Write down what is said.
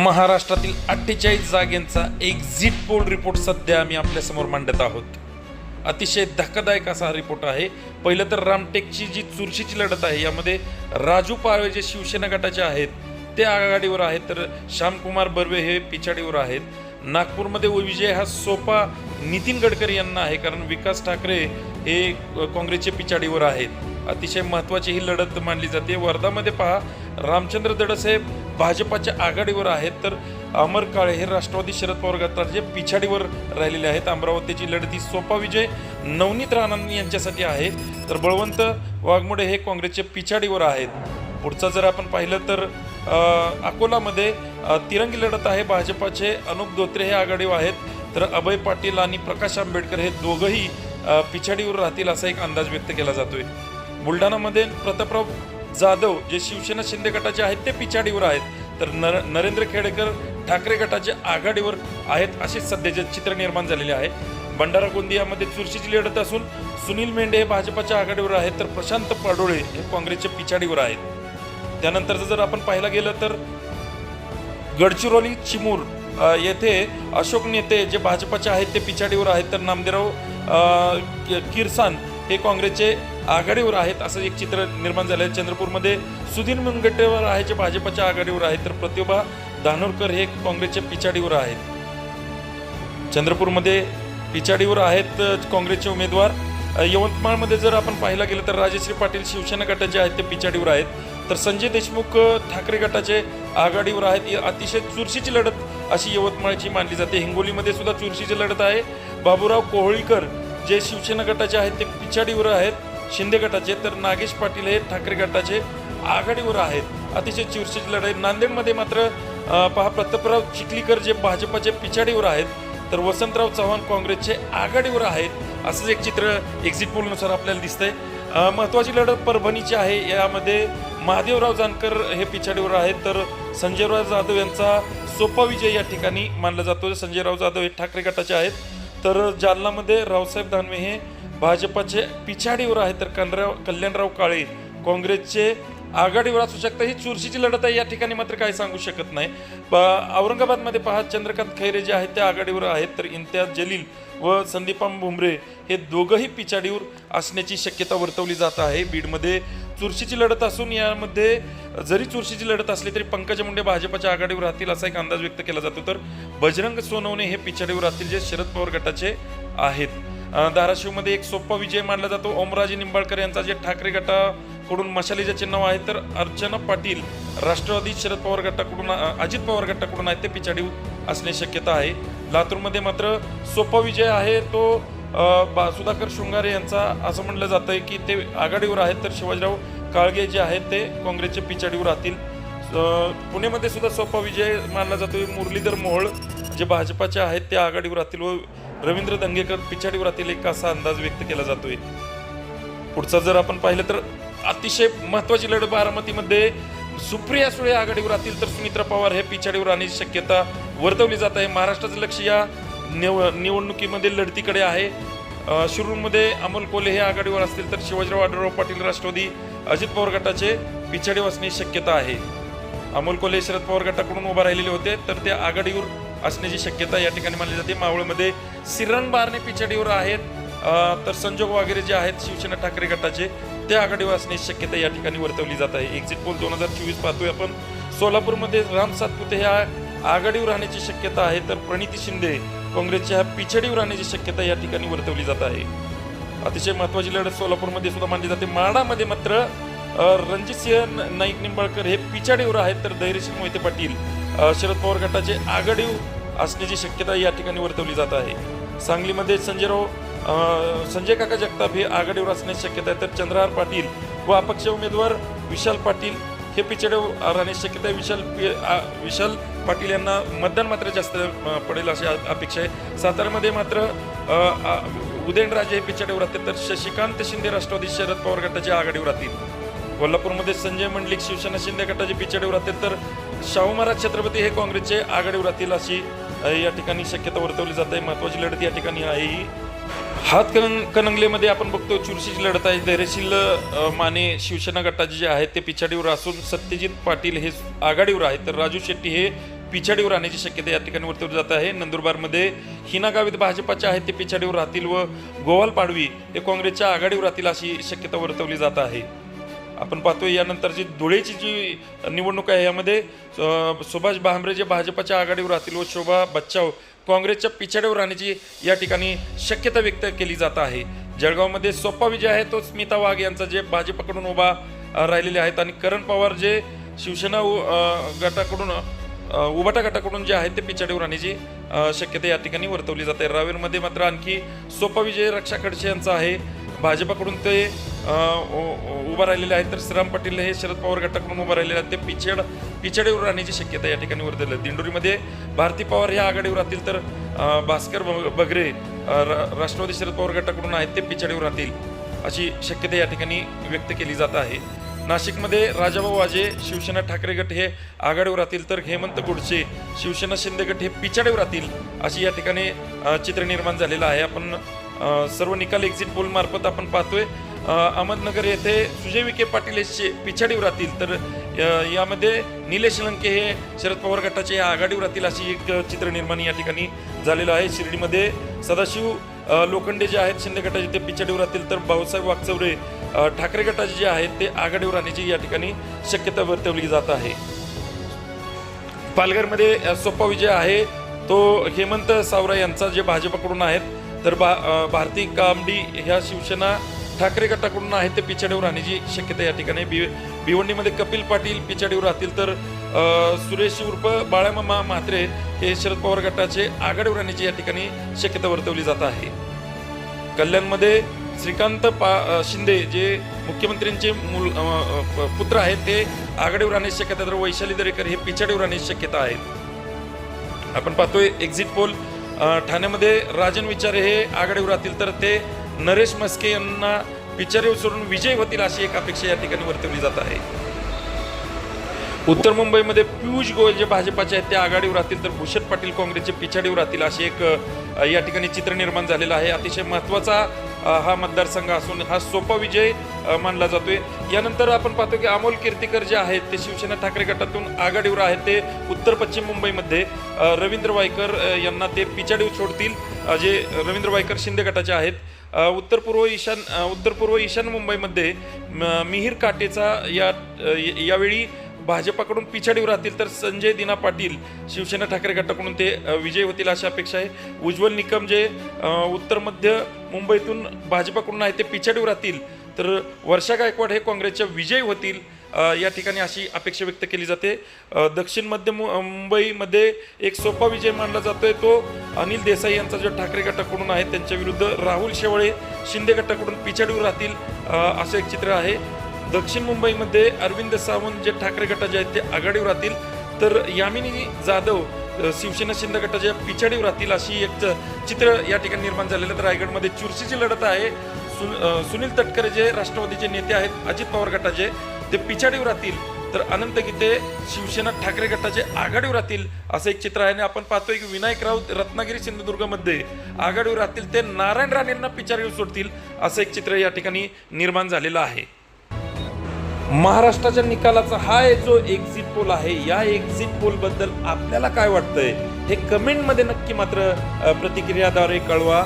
महाराष्ट्रातील अठ्ठेचाळीस जागेंचा exit poll report सध्या आम्ही आपल्यासमोर मांडत आहोत. अतिशय धक्कादायक असा हा रिपोर्ट आहे. पहिलं तर रामटेकची जी चुरशीची लढत आहे यामध्ये राजू पारवे जे शिवसेना गटाचे आहेत ते आघाडीवर आहेत तर श्यामकुमार बर्वे हे पिछाडीवर आहेत. नागपूरमध्ये विजय हा सोपा नितीन गडकरी यांना आहे कारण विकास ठाकरे हे काँग्रेसचे पिछाडीवर आहेत. अतिशय महत्त्वाची ही लढत मानली जाते. वर्धामध्ये पहा रामचंद्र दडसाहेब भाजपाच्या आघाडीवर आहेत तर अमर काळे हे राष्ट्रवादी शरद पवार गटाचे पिछाडीवर राहिलेले आहेत अमरावतीची लढती सोपा विजय नवनीत राणा यांच्यासाठी आहे. तर बळवंत वाघमोडे हे काँग्रेसचे पिछाडीवर आहेत. पुढचा जर आपण पाहिलं तर अकोलामध्ये तिरंगी लढत आहे. भाजपाचे अनुप धोत्रे हे आघाडीवर आहेत. तर अभय पाटील आणि प्रकाश आंबेडकर हे दोघंही पिछाडीवर राहतील असा एक अंदाज व्यक्त केला जातोय. बुलढाणामध्ये प्रतापराव जाधव जे शिवसेना शिंदे गटाचे आहेत ते पिछाडीवर आहेत. तर नर नरेंद्र खेडेकर ठाकरे गटाचे आघाडीवर आहेत असे सध्याचे चित्र निर्माण झालेले आहे. भंडारा गोंदियामध्ये चुरशीची लढत असून सुनील मेंढे हे भाजपाच्या आघाडीवर आहेत तर प्रशांत पाडोळे हे काँग्रेसच्या पिछाडीवर आहेत. त्यानंतरचं जर आपण पाहायला गेलं तर गडचिरोली चिमूर येथे अशोक नेते जे भाजपाचे आहेत ते पिछाडीवर आहेत. तर नामदेवराव किरसान हे काँग्रेसचे आघाडीवर आहेत असं एक चित्र निर्माण झालं आहे. चंद्रपूरमध्ये सुधीर मुनगंटीवार आहे जे भाजपच्या आघाडीवर आहेत तर प्रतिभा धानोरकर हे काँग्रेसच्या पिछाडीवर आहेत. चंद्रपूरमध्ये पिछाडीवर आहेत काँग्रेसचे उमेदवार. यवतमाळमध्ये जर आपण पाहायला गेलं तर राजश्री पाटील शिवसेना गटाचे आहेत ते पिछाडीवर आहेत. तर संजय देशमुख ठाकरे गटाचे आघाडीवर आहेत. ही अतिशय चुरशीची लढत अशी यवतमाळची मानली जाते. हिंगोलीमध्ये सुद्धा चुरशीची लढत आहे. बाबूराव कोहळीकर जे शिवसेना गटाचे आहेत ते पिछाडीवर आहेत. शिंदे गटाचे तर नागेश पाटील हे ठाकरे गटाचे आघाडीवर आहेत. अतिशय चिरशीची लढाई. नांदेडमध्ये मात्र पहा प्रतापराव चिखलीकर जे भाजपाचे पिछाडीवर आहेत तर वसंतराव चव्हाण काँग्रेसचे आघाडीवर आहेत असंच एक चित्र एक्झिट पोलनुसार आपल्याला दिसतंय. अ, महत्त्वाची लढत परभणीची आहे. यामध्ये महादेवराव जानकर हे पिछाडीवर आहेत तर संजयराव जाधव यांचा सोपा विजय या ठिकाणी मानला जातो. संजयराव जाधव हे ठाकरे गटाचे आहेत. तर जालनामध्ये रावसाहेब दानवे हे भाजपाचे पिछाडीवर आहेत तर कलराव कल्याणराव काळे काँग्रेसचे आघाडीवर असू शकतं. ही चुरशीची लढत आहे. या ठिकाणी मात्र काही सांगू शकत नाही. ब- औरंगाबादमध्ये पहा चंद्रकांत खैरे जे आहेत ते आघाडीवर आहेत तर इम्तियाज जलील व संदीपाम भुमरे हे दोघंही पिछाडीवर असण्याची शक्यता वर्तवली जात आहे. बीडमध्ये चुरशीची लढत असून यामध्ये जरी चुरशीची लढत असली तरी पंकजा मुंडे भाजपाच्या आघाडीवर राहतील असा एक अंदाज व्यक्त केला जातो. तर बजरंग सोनवणे हे पिछाडीवर राहतील जे शरद पवार गटाचे आहेत. धाराशिवमध्ये एक सोपा विजय मानला जातो. ओमराजे निंबाळकर यांचा जे ठाकरे गटाकडून मशालीचे चिन्ह आहे तर अर्चना पाटील राष्ट्रवादी शरद पवार गटाकडून अजित पवार गटाकडून आहेत ते पिछाडी असण्याची शक्यता आहे. लातूरमध्ये मात्र सोपा विजय आहे. तो बा- सुधाकर शृंगारे यांचा असं म्हणलं आहे की ते आघाडीवर आहेत तर शिवाजीराव काळगे जे आहेत ते काँग्रेसच्या पिछाडीवर राहतील. पुणेमध्ये पुण्यामध्ये सुद्धा सोपा विजय मानला जातो मुरलीधर मोहोळ जे भाजपाचे आहेत ते आघाडीवर राहतील व रवींद्र दंगेकर पिछाडीवरातील एक असा अंदाज व्यक्त केला जातोय. पुढचा जर आपण पाहिलं तर अतिशय महत्वाची लढत बारामतीमध्ये सुप्रिया सुळे आघाडीवर राहतील तर सुमित्रा पवार हे पिछाडीवर राहण्याची शक्यता वर्तवली जात आहे. महाराष्ट्राचं लक्ष या निव निवडणुकीमध्ये लढतीकडे आहे. शिरूरमध्ये अमोल कोले हे आघाडीवर असतील तर शिवाजीराव आढळराव पाटील राष्ट्रवादी अजित पवार गटाचे पिछाडी असण्याची शक्यता आहे. अमोल कोले शरद पवार गटाकडून उभा राहिलेले होते तर ते आघाडीवर असण्याची शक्यता या ठिकाणी मानली जाते. मावळमध्ये सिरण बारणे पिछाडीवर आहेत. तर संजोग वगैरे जे आहेत शिवसेना ठाकरे गटाचे ते आघाडीवर असण्याची शक्यता या ठिकाणी वर्तवली जात आहे. एक्झिट पोल दोन हजार चोवीस पाहतोय आपण. सोलापूरमध्ये राम सातपुते ह्या आघाडीवर राहण्याची शक्यता आहे तर प्रणिती शिंदे काँग्रेसच्या पिछाडीवर राहण्याची शक्यता या ठिकाणी वर्तवली जात आहे. अतिशय महत्वाची लढत सोलापूरमध्ये सुद्धा मानली जाते. माडामध्ये मात्र अ, रणजितसिंह नाईक निंबाळकर हे पिछाडीवर आहेत तर धैर्यशील मोहिते पाटील शरद पवार गटाचे आघाडीव असण्याची शक्यता या ठिकाणी वर्तवली जात आहे. सांगलीमध्ये संजयराव संजय काका जगताप हे आघाडीवर असण्याची शक्यता आहे. तर चंद्रहार पाटील व अपक्ष उमेदवार विशाल पाटील हे पिछडे राहण्याची शक्यता आहे. विशाल आ- विशाल पाटील यांना मतदान मात्र जास्त पडेल अशी अपेक्षा आहे. साताऱ्यामध्ये मात्र उदयनराजे हे पिछडेवर राहतील तर शशिकांत शिंदे राष्ट्रवादी शरद पवार गटाच्या आघाडीवर राहतील. कोल्हापूरमध्ये संजय मंडलिक शिवसेना शिंदे गटाचे पिछडेवर राहतील तर शाहू महाराज छत्रपती हे काँग्रेसचे आघाडीवर राहतील अशी या ठिकाणी शक्यता वर्तवली जात. आहे महत्वाची लढत या ठिकाणी आहे ही. हात कन कनंगलेमध्ये आपण बघतो चुरशीची लढत आहे. धैर्यशील माने शिवसेना गटाचे जे आहेत ते पिछाडीवर असून सत्यजित पाटील हे आघाडीवर आहेत. तर राजू शेट्टी हे पिछाडीवर राहण्याची शक्यता या ठिकाणी वर्तवली जात आहे. नंदुरबारमध्ये हिना गावित भाजपाचे आहेत ते पिछाडीवर राहतील व गोवाल पाडवी हे काँग्रेसच्या आघाडीवर राहतील अशी शक्यता वर्तवली जात आहे. आपण पाहतोय यानंतरची धुळेची जी निवडणूक आहे यामध्ये सुभाष भामरे जे भाजपाच्या आघाडीवर राहतील व शोभा बच्चाव काँग्रेसच्या पिछाडीवर राहण्याची या ठिकाणी शक्यता व्यक्त केली जात आहे. जळगावमध्ये सोप्पा विजय आहे तो स्मिता वाघ यांचा जे भाजपकडून उभा राहिलेले आहेत आणि करण पवार जे शिवसेना गटाकडून उबाटा गटाकडून जे आहेत ते पिछाडीवर राहण्याची शक्यता या ठिकाणी वर्तवली जाते. रावेरमध्ये मात्र आणखी सोपा विजय रक्षा खडसे यांचा आहे. भाजपाकडून ते उभा राहिलेले आहेत तर श्रीराम पाटील हे शरद पवार गटाकडून उभा राहिलेले आहेत. ते पिछेड पिछाडीवर राहण्याची शक्यता या ठिकाणी वर्तवली आहे. दिंडोरीमध्ये भारती पवार ह्या आघाडीवर राहतील तर भास्कर बगरे रा- राष्ट्रवादी शरद पवार गटाकडून आहेत ते पिछाडीवर राहतील अशी शक्यता या ठिकाणी व्यक्त केली जात आहे. नाशिकमध्ये राजाभाऊ वाजे शिवसेना ठाकरे गट हे आघाडीवर राहतील तर हेमंत गोडसे शिवसेना शिंदे गट हे पिछाडीवर राहतील अशी या ठिकाणी चित्र निर्माण झालेलं आहे. आपण सर्व निकाल एक्झिट पोलमार्फत आपण पाहतोय. अहमदनगर येथे सुजय विखे पाटील हे पिछाडीवर राहतील तर यामध्ये निलेश लंके हे शरद पवार गटाचे आघाडीवर राहतील अशी एक चित्र निर्माण या ठिकाणी झालेलं आहे. शिर्डीमध्ये सदाशिव लोखंडे जे आहेत शिंदे गटाचे ते पिछाडीवर राहतील तर भाऊसाहेब वागचौरे ठाकरे गटाचे जे आहेत ते आघाडीवर राहण्याची या ठिकाणी शक्यता वर्तवली जात आहे. पालघरमध्ये सोपा विजय आहे. तो हेमंत सावरा यांचा जे भाजपकडून आहेत तर बा भारती कामडी ह्या शिवसेना ठाकरे गटाकडून आहेत ते पिछाडीवर राहण्याची शक्यता या ठिकाणी बि भिवंडीमध्ये कपिल पाटील पिछाडीवर राहतील तर सुरेश उर्फ बाळामामा म्हात्रे हे शरद पवार गटाचे आघाडीवर राहण्याची या ठिकाणी शक्यता वर्तवली जात आहे. कल्याणमध्ये श्रीकांत पा शिंदे जे मुख्यमंत्र्यांचे मूल प- पुत्र आहेत ते आघाडीवर राहण्याची शक्यता तर वैशाली दरेकर हे पिछाडीवर राहण्याची शक्यता आहे आपण पाहतोय एक्झिट पोल ठाण्यामध्ये राजन विचारे हे आघाडीवर राहतील तर ते नरेश मस्के यांना पिछाडीवर सोडून विजय होतील अशी एक अपेक्षा या ठिकाणी वर्तवली जात आहे. उत्तर मुंबईमध्ये पियुष गोयल जे भाजपाचे आहेत ते आघाडीवर राहतील तर भूषण पाटील काँग्रेसचे पिछाडीवर राहतील असे एक या ठिकाणी चित्र निर्माण झालेलं आहे. अतिशय महत्त्वाचा हा मतदारसंघ असून हा सोपा विजय मानला जातोय. यानंतर आपण पाहतो की अमोल कीर्तीकर जे आहेत ते शिवसेना ठाकरे गटातून आघाडीवर आहेत. ते उत्तर पश्चिम मुंबईमध्ये रवींद्र वायकर यांना ते पिछाडीवर सोडतील. जे रवींद्र वायकर शिंदे गटाचे आहेत. उत्तर पूर्व ईशान उत्तर पूर्व ईशान मुंबईमध्ये मिहिर मिहीर काटेचा या यावेळी भाजपाकडून पिछाडीवर राहतील तर संजय दिना पाटील शिवसेना ठाकरे गटाकडून ते विजय विजयी होतील अशी अपेक्षा आहे. उज्ज्वल निकम जे उत्तर मध्य मुंबईतून भाजपाकडून आहे ते पिछाडीवर राहतील. तर वर्षा गायकवाड हे काँग्रेसच्या विजयी होतील या ठिकाणी अशी अपेक्षा व्यक्त केली जाते. दक्षिण मध्य मु- मुंबईमध्ये एक सोपा विजय मानला जातोय तो अनिल देसाई यांचा जो ठाकरे गटाकडून आहे त्यांच्या विरुद्ध राहुल शेवळे शिंदे गटाकडून पिछाडीवर राहतील असं एक चित्र आहे. दक्षिण मुंबईमध्ये अरविंद सावंत जे ठाकरे गटाचे आहेत ते आघाडीवर राहतील. तर यामिनी जाधव शिवसेना शिंदे गटाच्या पिछाडीवर राहतील अशी एक चित्र या ठिकाणी निर्माण झालेलं तर रायगडमध्ये चुरशीची लढत आहे. सु- सुनील तटकरे जे राष्ट्रवादीचे नेते आहेत अजित पवार गटाचे ते पिछाडीवर राहतील. तर अनंत गीते शिवसेना ठाकरे गटाचे आघाडीवर राहतील असं एक चित्र आहे. आणि आपण पाहतोय की विनायक राऊत रत्नागिरी सिंधुदुर्गमध्ये आघाडीवर राहतील. ते नारायण राणेंना पिछाडीवर सोडतील असं एक चित्र या ठिकाणी निर्माण झालेलं आहे. महाराष्ट्राच्या निकालाचा हा जो एक्झिट पोल आहे. या एक्झिट पोलबद्दल आपल्याला काय वाटतंय? हे कमेंटमध्ये नक्की मात्र प्रतिक्रियाद्वारे कळवा.